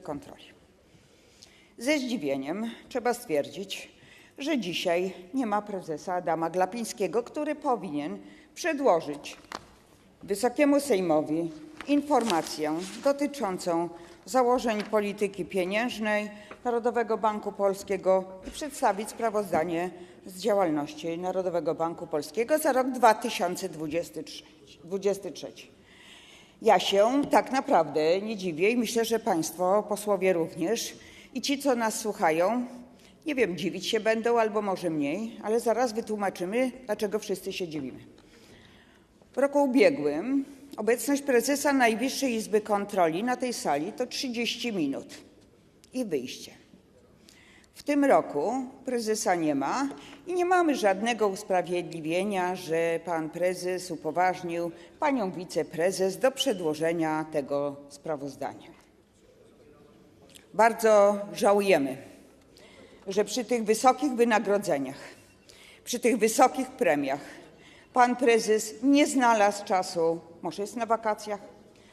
kontroli. Ze zdziwieniem trzeba stwierdzić, że dzisiaj nie ma prezesa Adama Glapińskiego, który powinien przedłożyć Wysokiemu Sejmowi informację dotyczącą założeń polityki pieniężnej Narodowego Banku Polskiego i przedstawić sprawozdanie z działalności Narodowego Banku Polskiego za rok 2023. Ja się tak naprawdę nie dziwię i myślę, że państwo posłowie również i ci, co nas słuchają, nie wiem, dziwić się będą albo może mniej, ale zaraz wytłumaczymy, dlaczego wszyscy się dziwimy. W roku ubiegłym obecność prezesa Najwyższej Izby Kontroli na tej sali to 30 minut i wyjście. W tym roku prezesa nie ma i nie mamy żadnego usprawiedliwienia, że pan prezes upoważnił panią wiceprezes do przedłożenia tego sprawozdania. Bardzo żałujemy, że przy tych wysokich wynagrodzeniach, przy tych wysokich premiach pan prezes nie znalazł czasu, może jest na wakacjach,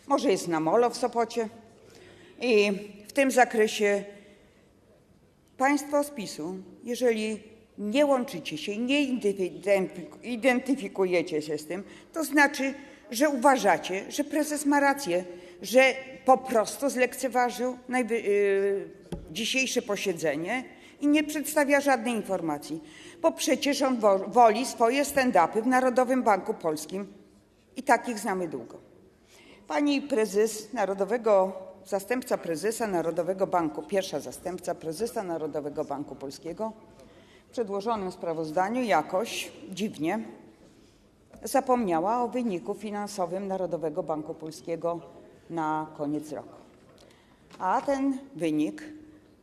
może jest na molo w Sopocie i w tym zakresie państwo z PiS-u, jeżeli nie łączycie się nie identyfiku- identyfikujecie się z tym, to znaczy, że uważacie, że prezes ma rację, że po prostu zlekceważył yy, dzisiejsze posiedzenie i nie przedstawia żadnej informacji, bo przecież on wo- woli swoje stand-upy w Narodowym Banku Polskim i takich znamy długo. Pani prezes Narodowego, zastępca prezesa Narodowego Banku, pierwsza zastępca prezesa Narodowego Banku Polskiego w przedłożonym sprawozdaniu jakoś dziwnie zapomniała o wyniku finansowym Narodowego Banku Polskiego na koniec roku. A ten wynik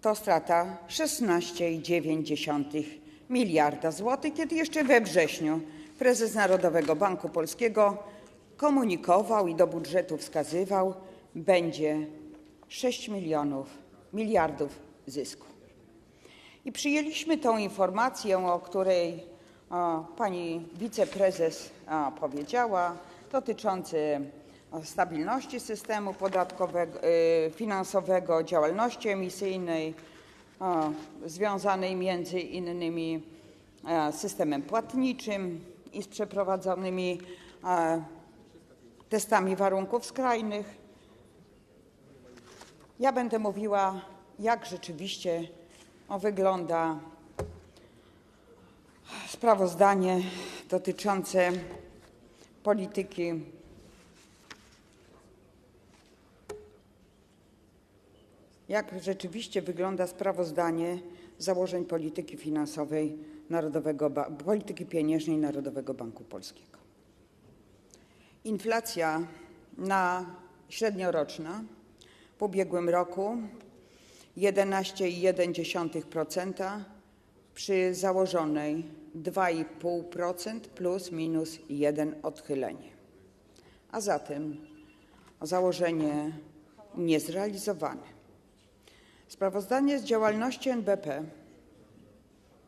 to strata 16,9 miliarda złotych, kiedy jeszcze we wrześniu prezes Narodowego Banku Polskiego komunikował i do budżetu wskazywał, będzie 6 milionów miliardów zysku. I przyjęliśmy tą informację, o której o, pani wiceprezes a, powiedziała, dotyczący o, stabilności systemu podatkowego, y, finansowego, działalności emisyjnej, o, związanej między innymi e, z systemem płatniczym i z przeprowadzonymi e, testami warunków skrajnych. Ja będę mówiła, jak rzeczywiście wygląda sprawozdanie dotyczące polityki jak rzeczywiście wygląda sprawozdanie założeń polityki finansowej Narodowego Ba- polityki pieniężnej Narodowego Banku Polskiego. Inflacja na średnioroczna w ubiegłym roku 11,1% przy założonej 2,5% plus minus 1 odchylenie. A zatem założenie niezrealizowane. Sprawozdanie z działalności NBP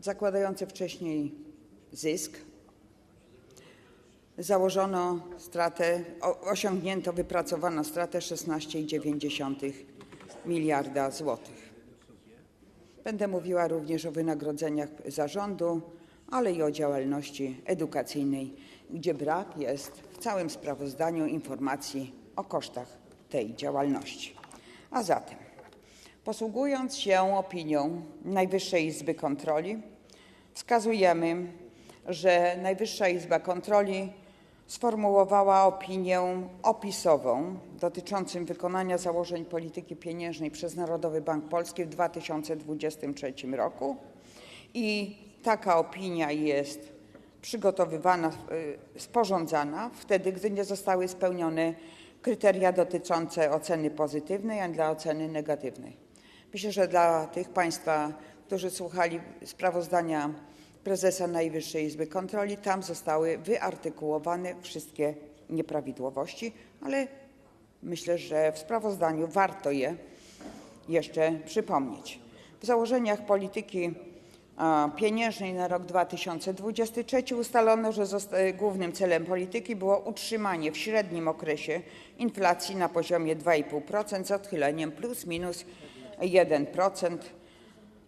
zakładające wcześniej zysk założono stratę, osiągnięto, wypracowano stratę 16,9 miliarda złotych. Będę mówiła również o wynagrodzeniach zarządu, ale i o działalności edukacyjnej, gdzie brak jest w całym sprawozdaniu informacji o kosztach tej działalności. A zatem, posługując się opinią Najwyższej Izby Kontroli, wskazujemy, że Najwyższa Izba Kontroli sformułowała opinię opisową dotyczącą wykonania założeń polityki pieniężnej przez Narodowy Bank Polski w 2023 roku i taka opinia jest przygotowywana, y, sporządzana wtedy, gdy nie zostały spełnione kryteria dotyczące oceny pozytywnej, a dla oceny negatywnej. Myślę, że dla tych Państwa, którzy słuchali sprawozdania prezesa Najwyższej Izby Kontroli, tam zostały wyartykułowane wszystkie nieprawidłowości, ale myślę, że w sprawozdaniu warto je jeszcze przypomnieć. W założeniach polityki pieniężnej na rok 2023 ustalono, że głównym celem polityki było utrzymanie w średnim okresie inflacji na poziomie 2,5% z odchyleniem plus minus 1%,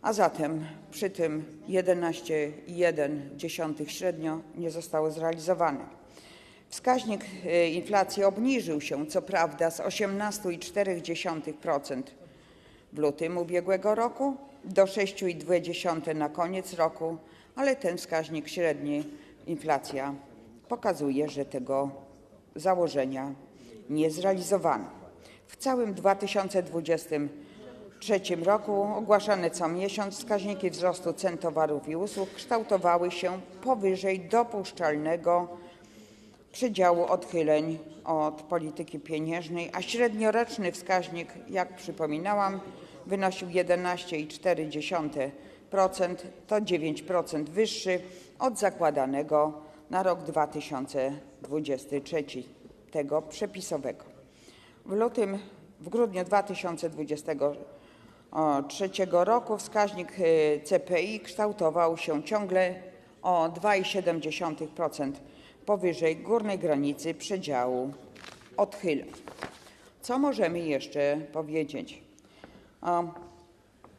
a zatem przy tym 11,1 średnio nie zostało zrealizowane. Wskaźnik e, inflacji obniżył się co prawda z 18,4% w lutym ubiegłego roku do 6,2 na koniec roku, ale ten wskaźnik średni inflacja pokazuje, że tego założenia nie zrealizowano. W całym 2023 roku ogłaszane co miesiąc wskaźniki wzrostu cen towarów i usług kształtowały się powyżej dopuszczalnego przedziału odchyleń od polityki pieniężnej, a średnioroczny wskaźnik, jak przypominałam, wynosił 11,4%, to 9% wyższy od zakładanego na rok 2023, tego przepisowego. W lutym, w grudniu 2023 roku wskaźnik y, CPI kształtował się ciągle o 2,7% powyżej górnej granicy przedziału odchyleń. Co możemy jeszcze powiedzieć?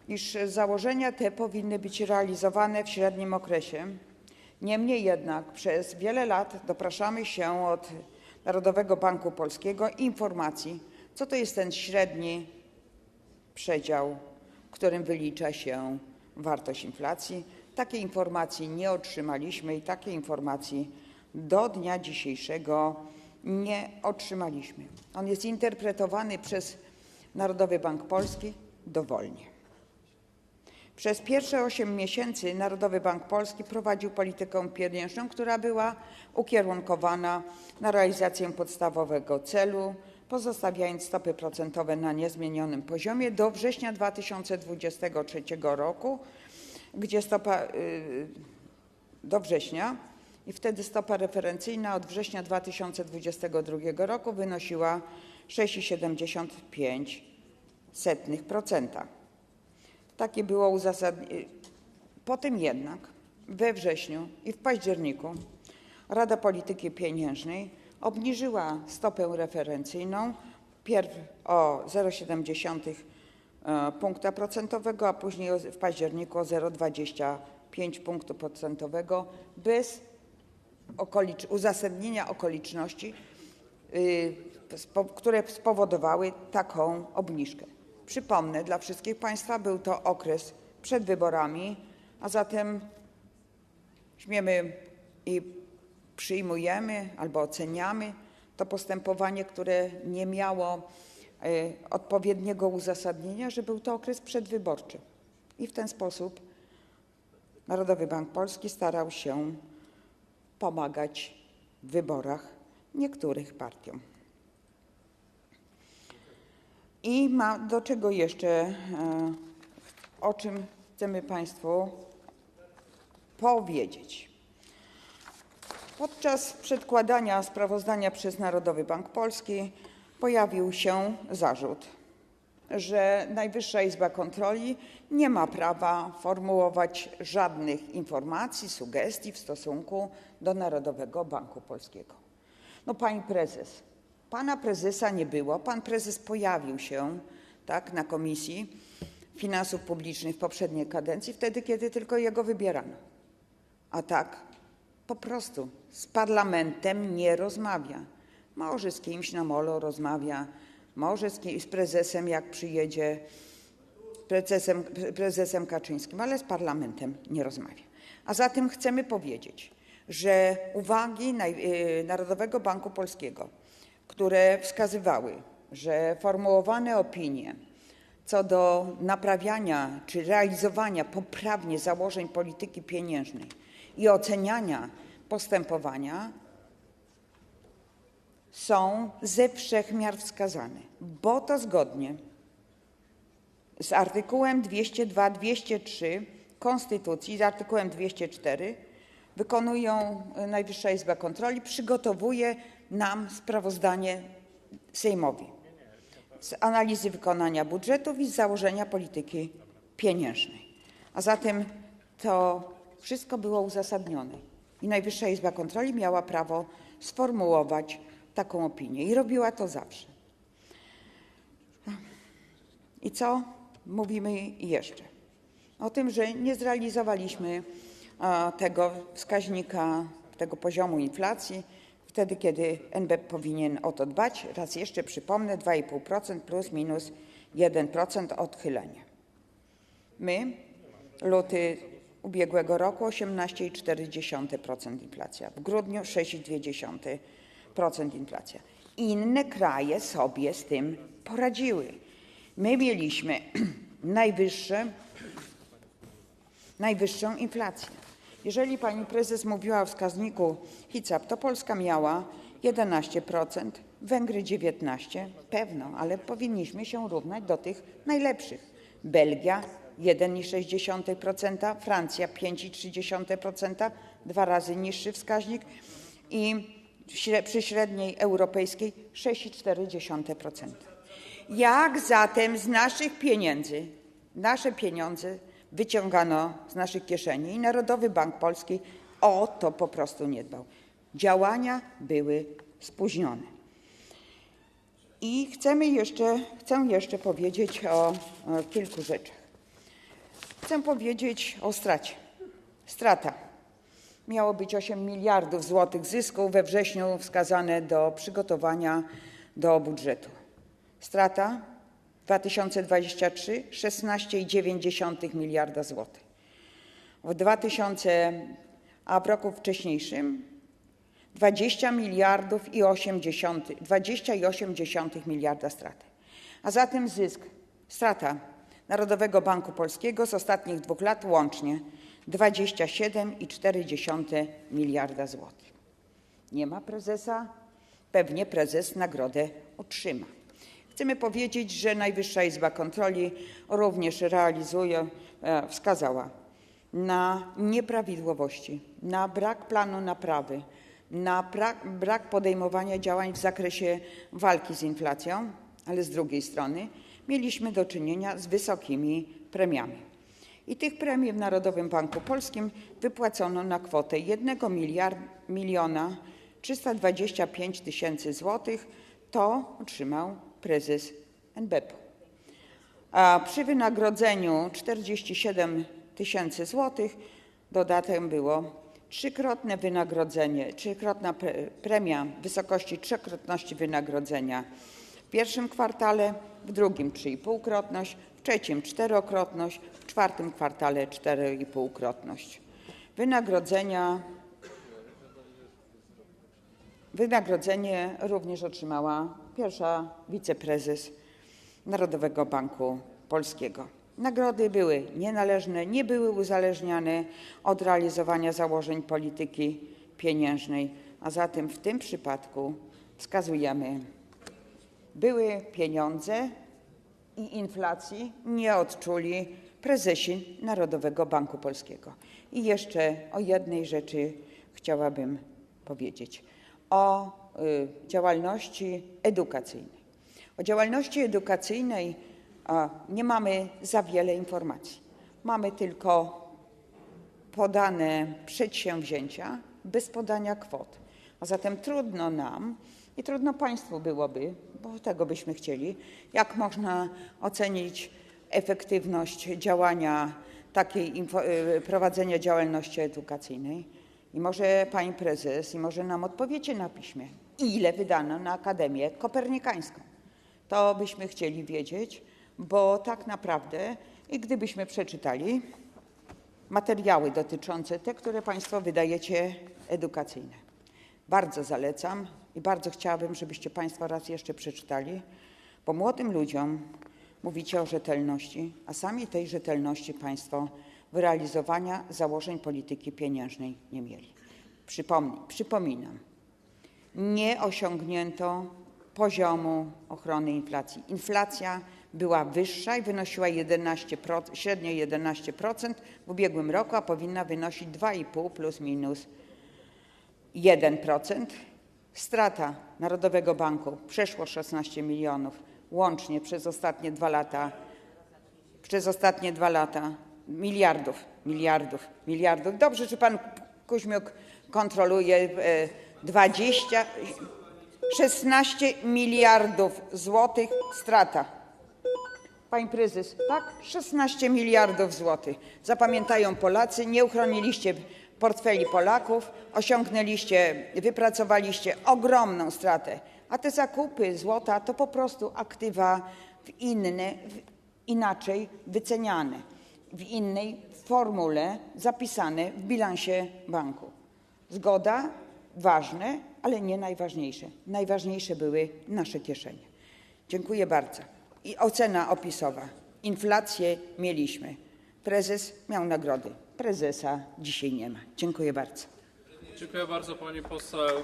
Iż założenia te powinny być realizowane w średnim okresie. Niemniej jednak przez wiele lat dopraszamy się od Narodowego Banku Polskiego informacji, co to jest ten średni przedział, w którym wylicza się wartość inflacji. Takiej informacji nie otrzymaliśmy i takiej informacji do dnia dzisiejszego nie otrzymaliśmy. On jest interpretowany przez Narodowy Bank Polski dowolnie. Przez pierwsze 8 miesięcy Narodowy Bank Polski prowadził politykę pieniężną, która była ukierunkowana na realizację podstawowego celu, pozostawiając stopy procentowe na niezmienionym poziomie do września 2023 roku, gdzie stopa y, do września i wtedy stopa referencyjna od września 2022 roku wynosiła 6,75%. Takie było uzasadnienie. Potem jednak we wrześniu i w październiku Rada Polityki Pieniężnej obniżyła stopę referencyjną pierw o 0,7 e, punkta procentowego, a później w październiku o 0,25 punktu procentowego bez uzasadnienia okoliczności, y, które spowodowały taką obniżkę. Przypomnę dla wszystkich Państwa, był to okres przed wyborami, a zatem śmiemy i przyjmujemy albo oceniamy to postępowanie, które nie miało y, odpowiedniego uzasadnienia, że był to okres przedwyborczy. I w ten sposób Narodowy Bank Polski starał się pomagać w wyborach niektórych partiom. I ma do czego jeszcze, e, o czym chcemy Państwu powiedzieć. Podczas przedkładania sprawozdania przez Narodowy Bank Polski pojawił się zarzut, że Najwyższa Izba Kontroli nie ma prawa formułować żadnych informacji, sugestii w stosunku do Narodowego Banku Polskiego. No pani prezes, pana prezesa nie było, pan prezes pojawił się tak na Komisji Finansów Publicznych w poprzedniej kadencji, wtedy kiedy tylko jego wybierano. A tak po prostu z parlamentem nie rozmawia. Może z kimś na molo rozmawia, może z, kim, z prezesem, jak przyjedzie, prezesem, prezesem Kaczyńskim, ale z parlamentem nie rozmawia. A zatem chcemy powiedzieć, że uwagi y, Narodowego Banku Polskiego, które wskazywały, że formułowane opinie co do naprawiania czy realizowania poprawnie założeń polityki pieniężnej i oceniania postępowania są ze wszech miar wskazane, bo to zgodnie z artykułem 202, 203 Konstytucji, z artykułem 204 wykonują Najwyższa Izba Kontroli, przygotowuje nam sprawozdanie Sejmowi z analizy wykonania budżetów i z założenia polityki pieniężnej. A zatem to wszystko było uzasadnione i Najwyższa Izba Kontroli miała prawo sformułować taką opinię i robiła to zawsze. I co mówimy jeszcze? O tym, że nie zrealizowaliśmy tego wskaźnika, tego poziomu inflacji, wtedy kiedy NBP powinien o to dbać. Raz jeszcze przypomnę, 2,5% plus minus 1% odchylenie. My, luty ubiegłego roku 18,4% inflacja, w grudniu 6,2% inflacja. Inne kraje sobie z tym poradziły. My mieliśmy najwyższe, najwyższą inflację. Jeżeli pani prezes mówiła o wskaźniku HICAP, to Polska miała 11%, Węgry 19%, pewno, ale powinniśmy się równać do tych najlepszych. Belgia 1,6%, Francja 5,3%, dwa razy niższy wskaźnik i przy średniej europejskiej 6,4%. Jak zatem z naszych pieniędzy, nasze pieniądze wyciągano z naszych kieszeni i Narodowy Bank Polski o to po prostu nie dbał. Działania były spóźnione. I chcemy jeszcze, chcę jeszcze powiedzieć o, o kilku rzeczach. Chcę powiedzieć o stracie. Strata. Miało być 8 miliardów złotych zysku we wrześniu wskazane do przygotowania do budżetu. Strata 2023 16,9 miliarda złotych. W 2000, a w roku wcześniejszym 20 miliardów i 80, 20,8 miliarda straty. A zatem zysk, strata Narodowego Banku Polskiego z ostatnich dwóch lat łącznie 27,4 miliarda złotych. Nie ma prezesa, pewnie prezes nagrodę otrzyma. Chcemy powiedzieć, że Najwyższa Izba Kontroli również realizuje, e, wskazała na nieprawidłowości, na brak planu naprawy, na brak podejmowania działań w zakresie walki z inflacją, ale z drugiej strony mieliśmy do czynienia z wysokimi premiami. I tych premii w Narodowym Banku Polskim wypłacono na kwotę 1 miliard, miliona 325 tysięcy złotych. To otrzymał prezes NBP. A przy wynagrodzeniu 47 tysięcy złotych dodatem było trzykrotne wynagrodzenie, trzykrotna pre- premia w wysokości trzykrotności wynagrodzenia pierwszym kwartale, w drugim trzyipółkrotność, w trzecim czterokrotność, w czwartym kwartale czteroipółkrotność. Wynagrodzenia Wynagrodzenie również otrzymała pierwsza wiceprezes Narodowego Banku Polskiego. Nagrody były nienależne, nie były uzależniane od realizowania założeń polityki pieniężnej, a zatem w tym przypadku wskazujemy, były pieniądze i inflacji nie odczuli prezesi Narodowego Banku Polskiego. I jeszcze o jednej rzeczy chciałabym powiedzieć o y, działalności edukacyjnej. O działalności edukacyjnej nie mamy za wiele informacji. Mamy tylko podane przedsięwzięcia bez podania kwot. A zatem trudno nam i trudno Państwu byłoby, bo tego byśmy chcieli, jak można ocenić efektywność działania y, prowadzenia działalności edukacyjnej. I może pani prezes, i może nam odpowiecie na piśmie, ile wydano na Akademię Kopernikańską. To byśmy chcieli wiedzieć, bo tak naprawdę, i gdybyśmy przeczytali materiały dotyczące te, które Państwo wydajecie edukacyjne. Bardzo zalecam i bardzo chciałabym, żebyście Państwo raz jeszcze przeczytali, bo młodym ludziom mówicie o rzetelności, a sami tej rzetelności Państwo wyrealizowania założeń polityki pieniężnej nie mieli. Przypomnij, przypominam, nie osiągnięto poziomu ochrony inflacji. Inflacja była wyższa i wynosiła 11%, średnio 11% w ubiegłym roku, a powinna wynosić 2,5 plus minus 1%. Strata Narodowego Banku przeszło 16 milionów łącznie przez ostatnie dwa lata, przez ostatnie dwa lata miliardów miliardów, miliardów. Dobrze, że pan Kuźmiuk kontroluje e, 20, 16 miliardów złotych strata. Pani prezes, tak? 16 miliardów złotych. Zapamiętają Polacy, nie uchroniliście portfeli Polaków, osiągnęliście, wypracowaliście ogromną stratę. A te zakupy złota to po prostu aktywa inaczej wyceniane, w innej formule zapisane w bilansie banku. Zgoda, ważne, ale nie najważniejsze. Najważniejsze były nasze kieszenie. Dziękuję bardzo. I ocena opisowa. Inflację mieliśmy. Prezes miał nagrody. Prezesa dzisiaj nie ma. Dziękuję bardzo. Dziękuję bardzo pani poseł.